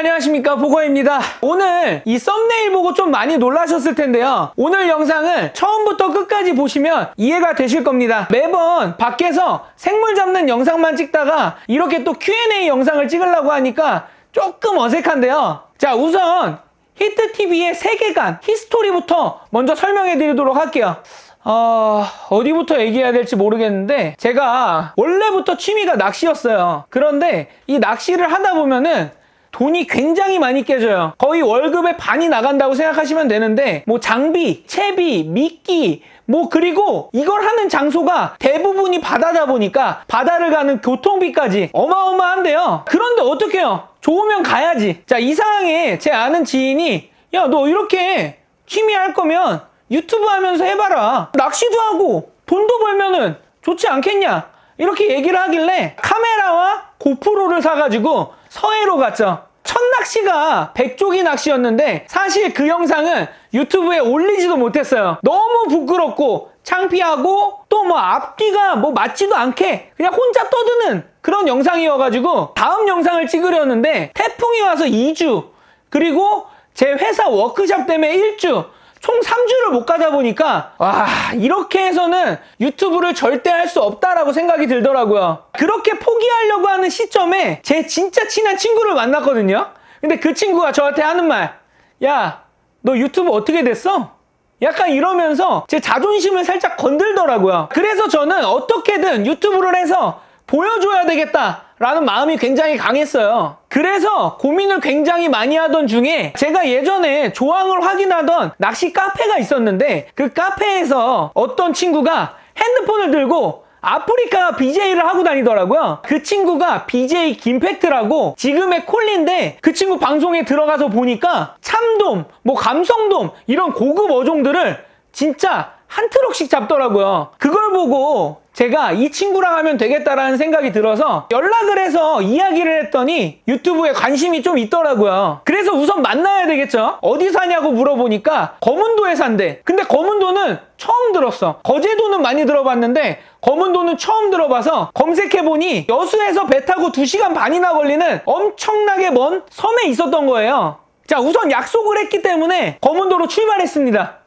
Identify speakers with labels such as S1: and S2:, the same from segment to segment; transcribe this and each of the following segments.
S1: 안녕하십니까 보거입니다. 오늘 이 썸네일 보고 좀 많이 놀라셨을 텐데요. 오늘 영상을 처음부터 끝까지 보시면 이해가 되실 겁니다. 매번 밖에서 생물 잡는 영상만 찍다가 이렇게 또 Q&A 영상을 찍으려고 하니까 조금 어색한데요. 자 우선 히트TV의 세계관 히스토리부터 먼저 설명해 드리도록 할게요. 어, 어디부터 얘기해야 될지 모르겠는데, 제가 원래부터 취미가 낚시였어요. 그런데 이 낚시를 하다 보면은 돈이 굉장히 많이 깨져요. 거의 월급의 반이 나간다고 생각하시면 되는데, 뭐 장비, 채비, 미끼, 뭐 그리고 이걸 하는 장소가 대부분이 바다다 보니까 바다를 가는 교통비까지 어마어마한데요. 그런데 어떡해요? 좋으면 가야지. 자, 이 상황에 제 아는 지인이, 야, 너 이렇게 취미 할 거면 유튜브 하면서 해봐라. 낚시도 하고 돈도 벌면은 좋지 않겠냐? 이렇게 얘기를 하길래 카메라와 고프로를 사가지고 서해로 갔죠. 첫 낚시가 백조기 낚시였는데 사실 그 영상은 유튜브에 올리지도 못했어요. 너무 부끄럽고 창피하고 또 뭐 앞뒤가 뭐 맞지도 않게 그냥 혼자 떠드는 그런 영상이어가지고 다음 영상을 찍으려는데 태풍이 와서 2주 그리고 제 회사 워크샵 때문에 1주 총 3주를 못 가다 보니까 와 이렇게 해서는 유튜브를 절대 할 수 없다라고 생각이 들더라고요. 그렇게 포기하려고 하는 시점에 제 진짜 친한 친구를 만났거든요. 근데 그 친구가 저한테 하는 말 야 너 유튜브 어떻게 됐어? 약간 이러면서 제 자존심을 살짝 건들더라고요. 그래서 저는 어떻게든 유튜브를 해서 보여줘야 되겠다 라는 마음이 굉장히 강했어요. 그래서 고민을 굉장히 많이 하던 중에 제가 예전에 조항을 확인하던 낚시 카페가 있었는데 그 카페에서 어떤 친구가 핸드폰을 들고 아프리카 BJ를 하고 다니더라고요. 그 친구가 BJ 김팩트라고 지금의 콜린데 그 친구 방송에 들어가서 보니까 참돔, 뭐 감성돔 이런 고급 어종들을 진짜 한 트럭씩 잡더라고요. 그걸 보고 제가 이 친구랑 하면 되겠다라는 생각이 들어서 연락을 해서 이야기를 했더니 유튜브에 관심이 좀 있더라고요. 그래서 우선 만나야 되겠죠. 어디 사냐고 물어보니까 검은도에 산대. 근데 검은도는 처음 들었어. 거제도는 많이 들어봤는데 검은도는 처음 들어봐서 검색해보니 여수에서 배 타고 2시간 반이나 걸리는 엄청나게 먼 섬에 있었던 거예요. 자, 우선 약속을 했기 때문에 검은도로 출발했습니다.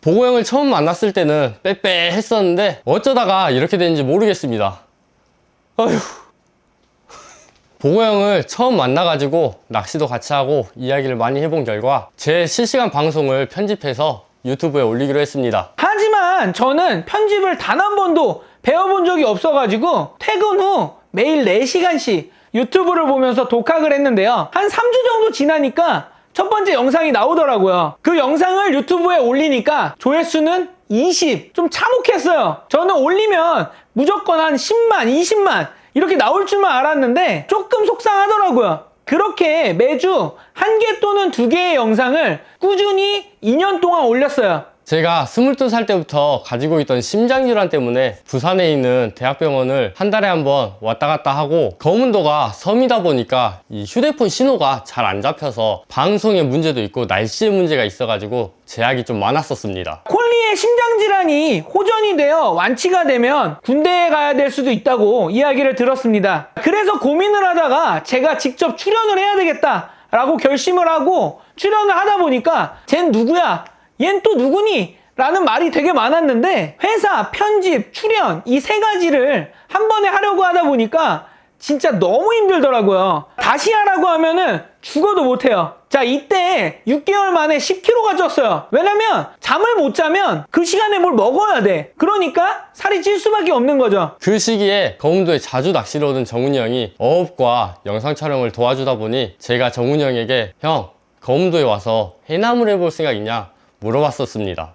S2: 보고 형을 처음 만났을 때는 빼빼했었는데 어쩌다가 이렇게 됐는지 모르겠습니다. 어휴. 보고 형을 처음 만나가지고 낚시도 같이 하고 이야기를 많이 해본 결과 제 실시간 방송을 편집해서 유튜브에 올리기로 했습니다.
S1: 하지만 저는 편집을 단 한 번도 배워본 적이 없어가지고 퇴근 후 매일 4시간씩 유튜브를 보면서 독학을 했는데요. 한 3주 정도 지나니까 첫 번째 영상이 나오더라고요. 그 영상을 유튜브에 올리니까 조회수는 20. 좀 참혹했어요. 저는 올리면 무조건 한 10만, 20만 이렇게 나올 줄만 알았는데 조금 속상하더라고요. 그렇게 매주 한 개 또는 두 개의 영상을 꾸준히 2년 동안 올렸어요.
S2: 제가 22살 때부터 가지고 있던 심장질환 때문에 부산에 있는 대학병원을 한 달에 한 번 왔다 갔다 하고 거문도가 섬이다 보니까 이 휴대폰 신호가 잘 안 잡혀서 방송에 문제도 있고 날씨에 문제가 있어가지고 제약이 좀 많았었습니다.
S1: 콜리의 심장질환이 호전이 되어 완치가 되면 군대에 가야 될 수도 있다고 이야기를 들었습니다. 그래서 고민을 하다가 제가 직접 출연을 해야 되겠다. 라고 결심을 하고 출연을 하다 보니까 쟨 누구야? 얜 또 누구니? 라는 말이 되게 많았는데 회사, 편집, 출연 이 세 가지를 한 번에 하려고 하다 보니까 진짜 너무 힘들더라고요. 다시 하라고 하면은 죽어도 못해요. 자, 이때 6개월 만에 10kg가 쪘어요. 왜냐면 잠을 못 자면 그 시간에 뭘 먹어야 돼. 그러니까 살이 찔 수밖에 없는 거죠.
S2: 그 시기에 거문도에 자주 낚시를 오던 정훈이 형이 어업과 영상 촬영을 도와주다 보니 제가 정훈이 형에게 형 거문도에 와서 해남을 해볼 생각 있냐 물어봤었습니다.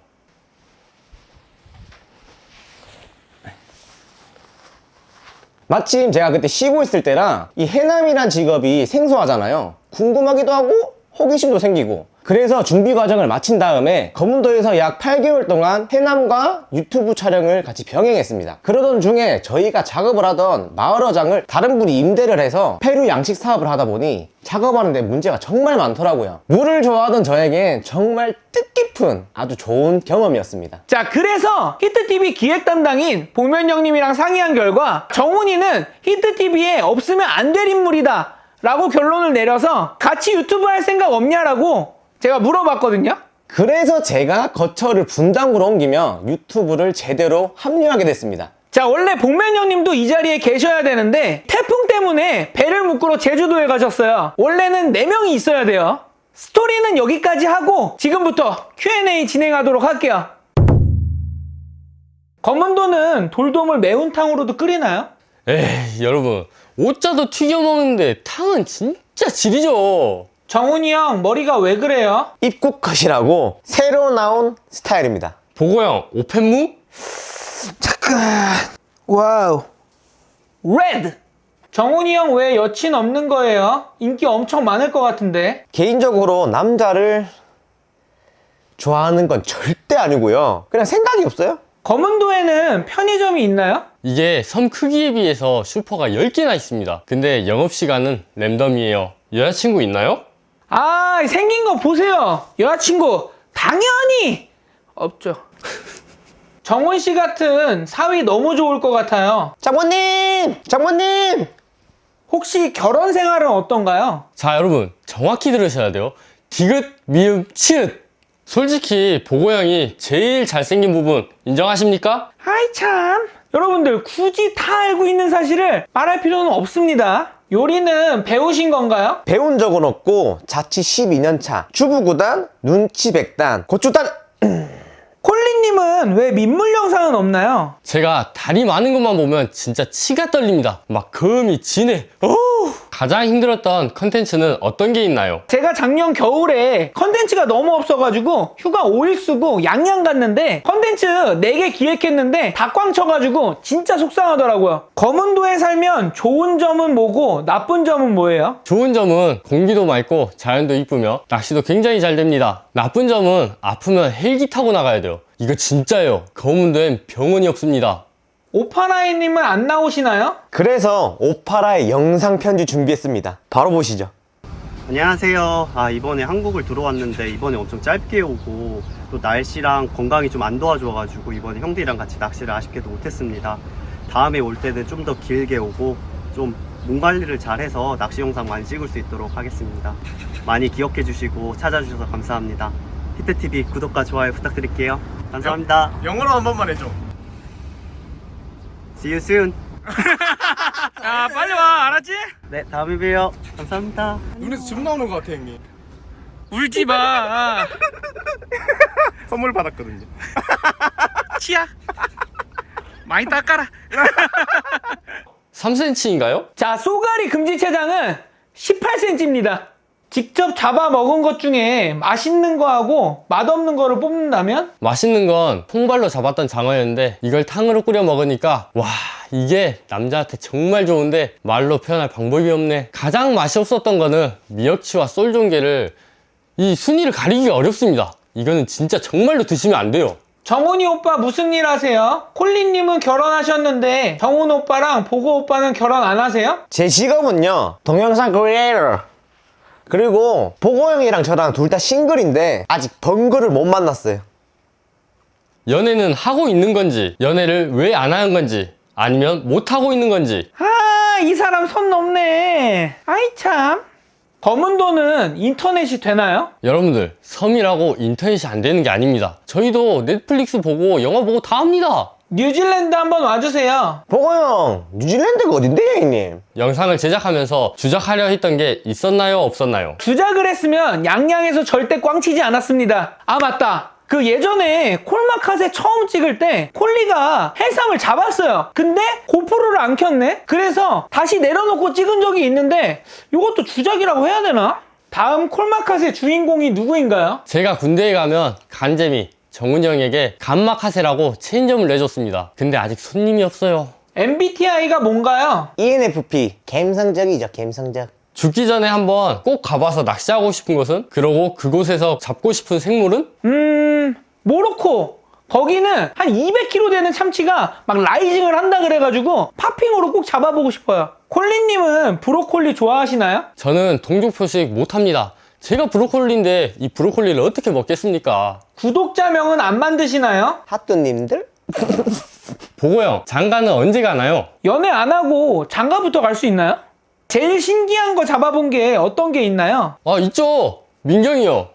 S3: 마침 제가 그때 쉬고 있을 때랑 이 해남이란 직업이 생소하잖아요. 궁금하기도 하고 호기심도 생기고 그래서 준비 과정을 마친 다음에 검은도에서 약 8개월 동안 해남과 유튜브 촬영을 같이 병행했습니다. 그러던 중에 저희가 작업을 하던 마을어장을 다른 분이 임대를 해서 페루 양식 사업을 하다 보니 작업하는데 문제가 정말 많더라고요. 물을 좋아하던 저에겐 정말 뜻깊은 아주 좋은 경험이었습니다.
S1: 자, 그래서 히트TV 기획 담당인 복면 형님이랑 상의한 결과 정훈이는 히트TV에 없으면 안 될 인물이다. 라고 결론을 내려서 같이 유튜브 할 생각 없냐라고 제가 물어봤거든요.
S3: 그래서 제가 거처를 분당으로 옮기며 유튜브를 제대로 합류하게 됐습니다.
S1: 자, 원래 복면 형님도 이 자리에 계셔야 되는데 태풍 때문에 배를 묶으러 제주도에 가셨어요. 원래는 4명이 있어야 돼요. 스토리는 여기까지 하고 지금부터 Q&A 진행하도록 할게요. 검은도는 돌돔을 매운탕으로도 끓이나요?
S2: 에이 여러분 오짜도 튀겨 먹는데 탕은 진짜 지리죠.
S1: 정훈이 형 머리가 왜 그래요?
S3: 입국 컷이라고 새로 나온 스타일입니다.
S2: 보고 형 오펜무?
S1: 와우. 레드. 정훈이 형 왜 여친 없는 거예요? 인기 엄청 많을 것 같은데.
S3: 개인적으로 남자를 좋아하는 건 절대 아니고요. 그냥 생각이 없어요.
S1: 검은도에는 편의점이 있나요?
S2: 이게 섬 크기에 비해서 슈퍼가 10개나 있습니다. 근데 영업시간은 랜덤이에요. 여자친구 있나요?
S1: 아, 생긴 거 보세요. 여자친구 당연히 없죠. 정훈 씨 같은 사위 너무 좋을 것 같아요.
S3: 장모님! 장모님!
S1: 혹시 결혼 생활은 어떤가요?
S2: 자 여러분 정확히 들으셔야 돼요. 디귿, 미음, 치읓. 솔직히 보고형이 제일 잘생긴 부분 인정하십니까?
S1: 아이 참. 여러분들 굳이 다 알고 있는 사실을 말할 필요는 없습니다. 요리는 배우신 건가요?
S3: 배운 적은 없고 자취 12년 차 주부 구단 눈치 백단 고추단
S1: 콜 리님은 왜 민물 영상은 없나요?
S2: 제가 다리 많은 것만 보면 진짜 치가 떨립니다. 막 거음이 지네. 어우. 가장 힘들었던 컨텐츠는 어떤 게 있나요?
S1: 제가 작년 겨울에 컨텐츠가 너무 없어가지고 휴가 5일 쓰고 양양 갔는데 컨텐츠 4개 기획했는데 다 꽝 쳐가지고 진짜 속상하더라고요. 검은도에 살면 좋은 점은 뭐고 나쁜 점은 뭐예요?
S2: 좋은 점은 공기도 맑고 자연도 이쁘며 낚시도 굉장히 잘 됩니다. 나쁜 점은 아프면 헬기 타고 나가야 돼요. 이거 진짜예요. 검은도엔 병원이 없습니다.
S1: 오파라이님은 안 나오시나요?
S3: 그래서 오파라의 영상 편지 준비했습니다 바로 보시죠
S4: 안녕하세요. 아, 이번에 한국을 들어왔는데 이번에 엄청 짧게 오고 또 날씨랑 건강이 좀 안 도와줘가지고 이번에 형들이랑 같이 낚시를 아쉽게도 못했습니다. 다음에 올 때는 좀 더 길게 오고 좀 몸 관리를 잘해서 낚시 영상 많이 찍을 수 있도록 하겠습니다. 많이 기억해 주시고 찾아주셔서 감사합니다. 히트TV 구독과 좋아요 부탁드릴게요. 감사합니다.
S5: 영어로 한 번만 해줘.
S4: See you soon.
S1: 아 빨리 와 알았지?
S4: 네, 다음에 봬요. 감사합니다.
S5: 눈에서 줌 나오는 것 같아 형님.
S1: 울지 마.
S5: 선물 받았거든요.
S1: 치야. 많이 닦아라.
S2: 3cm인가요?
S1: 자, 쏘가리 금지체장은 18cm입니다. 직접 잡아 먹은 것 중에 맛있는 거하고 맛없는 거를 뽑는다면?
S2: 맛있는 건 통발로 잡았던 장어였는데 이걸 탕으로 끓여 먹으니까 와 이게 남자한테 정말 좋은데 말로 표현할 방법이 없네 가장 맛이 없었던 거는 미역치와 쏠종개를 이 순위를 가리기가 어렵습니다 이거는 진짜 정말로 드시면 안 돼요
S1: 정훈이 오빠 무슨 일 하세요? 콜리님은 결혼하셨는데 정훈 오빠랑 보고 오빠는 결혼 안 하세요?
S3: 제 직업은요 동영상 크리에이터 그리고 보고 형이랑 저랑 둘 다 싱글인데 아직 번거를 못 만났어요
S2: 연애는 하고 있는 건지 연애를 왜 안 하는 건지 아니면 못 하고 있는 건지
S1: 아, 이 사람 손 넘네. 아이 참. 검은도는 인터넷이 되나요?
S2: 여러분들 섬이라고 인터넷이 안 되는 게 아닙니다 저희도 넷플릭스 보고 영화 보고 다 합니다
S1: 뉴질랜드 한번 와주세요.
S3: 보고 형 뉴질랜드가 어딘데요 형님
S2: 영상을 제작하면서 주작하려 했던 게 있었나요 없었나요
S1: 주작을 했으면 양양에서 절대 꽝치지 않았습니다. 아 맞다. 그 예전에 콜마카세 처음 찍을 때 콜리가 해삼을 잡았어요. 근데 고프로를 안 켰네. 그래서 다시 내려놓고 찍은 적이 있는데 이것도 주작이라고 해야 되나? 다음 콜마카세 주인공이 누구인가요?
S2: 제가 군대에 가면 간재미 정훈이 형에게 간마카세라고 체인점을 내줬습니다. 근데 아직 손님이 없어요.
S1: MBTI가 뭔가요?
S3: ENFP 감성적이죠 감성적
S2: 죽기 전에 한번 꼭 가봐서 낚시하고 싶은 곳은? 그러고 그곳에서 잡고 싶은 생물은?
S1: 음, 모로코. 거기는 한 200kg 되는 참치가 막 라이징을 한다 그래가지고 파핑으로 꼭 잡아보고 싶어요. 콜리님은 브로콜리 좋아하시나요?
S2: 저는 동족 표식 못합니다. 제가 브로콜리인데 이 브로콜리를 어떻게 먹겠습니까?
S1: 구독자명은 안 만드시나요?
S3: 핫뚜님들?
S2: 보고 형, 장가는 언제 가나요?
S1: 연애 안 하고 장가부터 갈 수 있나요? 제일 신기한 거 잡아본 게 어떤 게 있나요?
S2: 아, 있죠! 민경이요.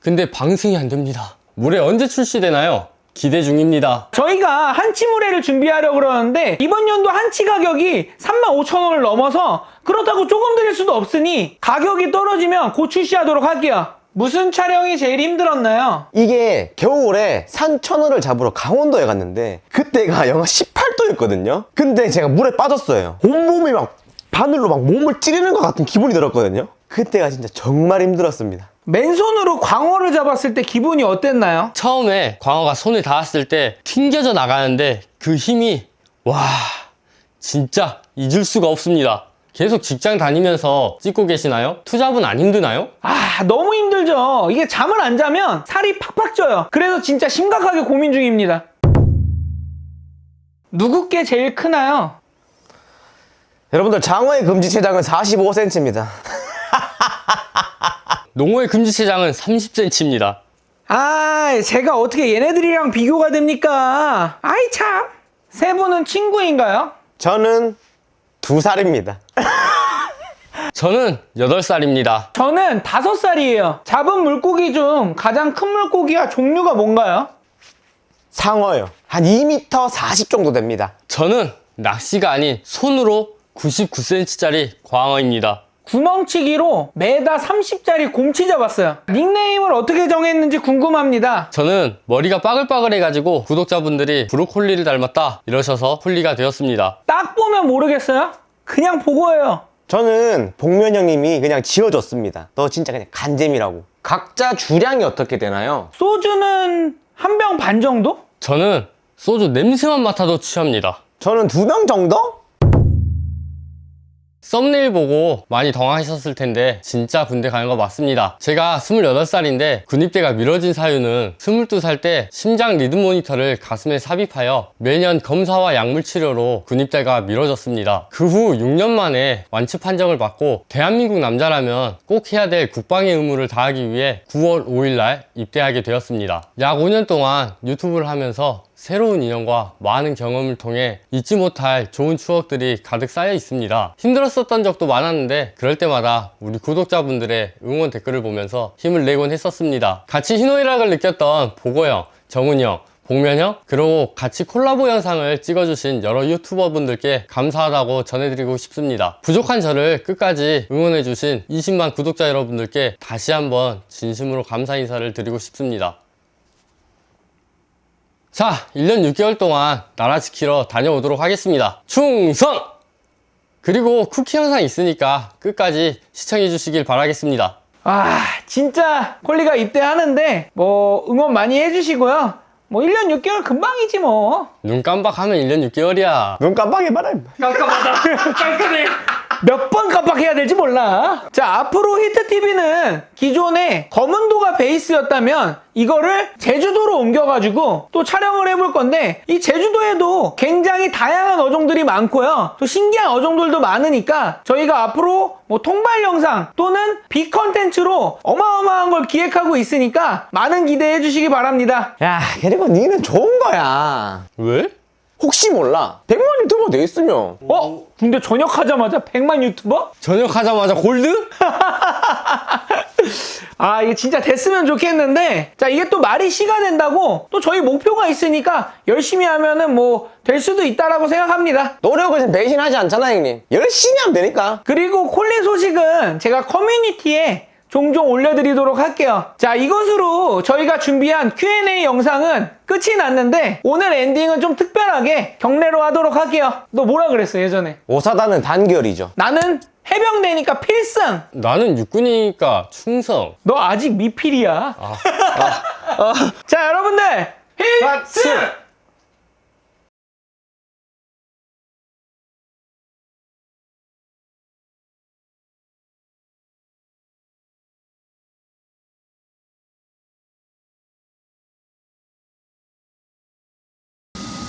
S2: 근데 방생이 안 됩니다. 물에 언제 출시되나요? 기대 중입니다.
S1: 저희가 한치 물회를 준비하려고 그러는데 이번 연도 한치 가격이 35,000원을 넘어서 그렇다고 조금 드릴 수도 없으니 가격이 떨어지면 곧 출시하도록 할게요. 무슨 촬영이 제일 힘들었나요?
S3: 이게 겨울에 산 천어를 잡으러 강원도에 갔는데 그때가 영하 18도였거든요. 근데 제가 물에 빠졌어요. 온몸이 막 바늘로 막 몸을 찌르는 것 같은 기분이 들었거든요. 그때가 진짜 정말 힘들었습니다.
S1: 맨손으로 광어를 잡았을 때 기분이 어땠나요?
S2: 처음에 광어가 손에 닿았을 때 튕겨져 나가는데 그 힘이 와 진짜 잊을 수가 없습니다. 계속 직장 다니면서 찍고 계시나요? 투잡은 안 힘드나요?
S1: 아, 너무 힘들죠. 이게 잠을 안 자면 살이 팍팍 쪄요. 그래서 진짜 심각하게 고민 중입니다. 누구 게 제일 크나요?
S3: 여러분들 장어의 금지체장은 45cm입니다.
S2: 농어의 금지체장은 30cm입니다.
S1: 아, 제가 어떻게 얘네들이랑 비교가 됩니까? 아이 참. 세 분은 친구인가요?
S3: 저는 두 살입니다.
S2: 저는 8살입니다.
S1: 저는 다섯 살이에요. 잡은 물고기 중 가장 큰 물고기와 종류가 뭔가요?
S3: 상어요. 한 2m 40 정도 됩니다.
S2: 저는 낚시가 아닌 손으로 99cm짜리 광어입니다.
S1: 구멍치기로 메다 30짜리 곰치 잡았어요. 닉네임을 어떻게 정했는지 궁금합니다.
S2: 저는 머리가 빠글빠글해가지고 구독자분들이 브로콜리를 닮았다 이러셔서 콜리가 되었습니다.
S1: 딱 보면 모르겠어요? 그냥 보고예요.
S3: 저는 복면 형님이 그냥 지어줬습니다. 너 진짜 그냥 간잼이라고. 각자 주량이 어떻게 되나요?
S1: 소주는 한 병 반 정도?
S2: 저는 소주 냄새만 맡아도 취합니다.
S3: 저는 두 병 정도?
S2: 썸네일 보고 많이 당황하셨을 텐데 진짜 군대 가는 거 맞습니다. 제가 28살인데 군입대가 미뤄진 사유는 22살 때 심장 리듬 모니터를 가슴에 삽입하여 매년 검사와 약물 치료로 군입대가 미뤄졌습니다. 그 후 6년 만에 완치 판정을 받고 대한민국 남자라면 꼭 해야 될 국방의 의무를 다하기 위해 9월 5일 날 입대하게 되었습니다. 약 5년 동안 유튜브를 하면서 새로운 인연과 많은 경험을 통해 잊지 못할 좋은 추억들이 가득 쌓여 있습니다. 힘들었었던 적도 많았는데 그럴 때마다 우리 구독자분들의 응원 댓글을 보면서 힘을 내곤 했었습니다. 같이 희노애락을 느꼈던 보고형, 정훈형, 복면형, 그리고 같이 콜라보 영상을 찍어주신 여러 유튜버 분들께 감사하다고 전해드리고 싶습니다. 부족한 저를 끝까지 응원해주신 20만 구독자 여러분들께 다시 한번 진심으로 감사 인사를 드리고 싶습니다. 자, 1년 6개월 동안 나라 지키러 다녀오도록 하겠습니다. 충성! 그리고 쿠키 영상 있으니까 끝까지 시청해 주시길 바라겠습니다.
S1: 아, 진짜 콜리가 입대하는데 뭐 응원 많이 해주시고요. 뭐 1년 6개월 금방이지 뭐.
S2: 눈 깜박하면 1년 6개월이야.
S3: 눈 깜빡해봐라.
S1: 깜깜하다. 깜깜해. 몇 번 깜빡해야 될지 몰라. 자, 앞으로 히트TV는 기존에 검은도가 베이스였다면 이거를 제주도로 옮겨가지고 또 촬영을 해볼 건데 이 제주도에도 굉장히 다양한 어종들이 많고요. 또 신기한 어종들도 많으니까 저희가 앞으로 뭐 통발 영상 또는 비 컨텐츠로 어마어마한 걸 기획하고 있으니까 많은 기대해 주시기 바랍니다.
S3: 야, 그리고 니는 좋은 거야.
S2: 왜?
S3: 혹시 몰라. 100만 유튜버 돼 있으면.
S1: 어? 근데 전역하자마자 100만 유튜버?
S2: 전역하자마자 골드?
S1: 아, 이게 진짜 됐으면 좋겠는데, 자, 이게 또 말이 시가 된다고, 또 저희 목표가 있으니까, 열심히 하면은 뭐, 될 수도 있다라고 생각합니다.
S3: 노력을 배신하지 않잖아, 형님. 열심히 하면 되니까.
S1: 그리고 콜린 소식은 제가 커뮤니티에 종종 올려드리도록 할게요. 자, 이것으로 저희가 준비한 Q&A 영상은 끝이 났는데, 오늘 엔딩은 좀 특별하게 경례로 하도록 할게요. 너 뭐라 그랬어, 예전에?
S3: 오사다는 단결이죠.
S1: 나는 해병대니까 필승!
S2: 나는 육군이니까 충성.
S1: 너 아직 미필이야. 자, 여러분들, 필승!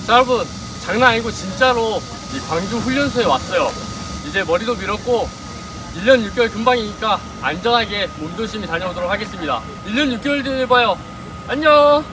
S2: 자 여러분 장난 아니고 진짜로 이 광주 훈련소에 왔어요. 이제 머리도 밀었고 1년 6개월 금방이니까 안전하게 몸조심히 다녀오도록 하겠습니다. 1년 6개월 뒤에 봐요. 안녕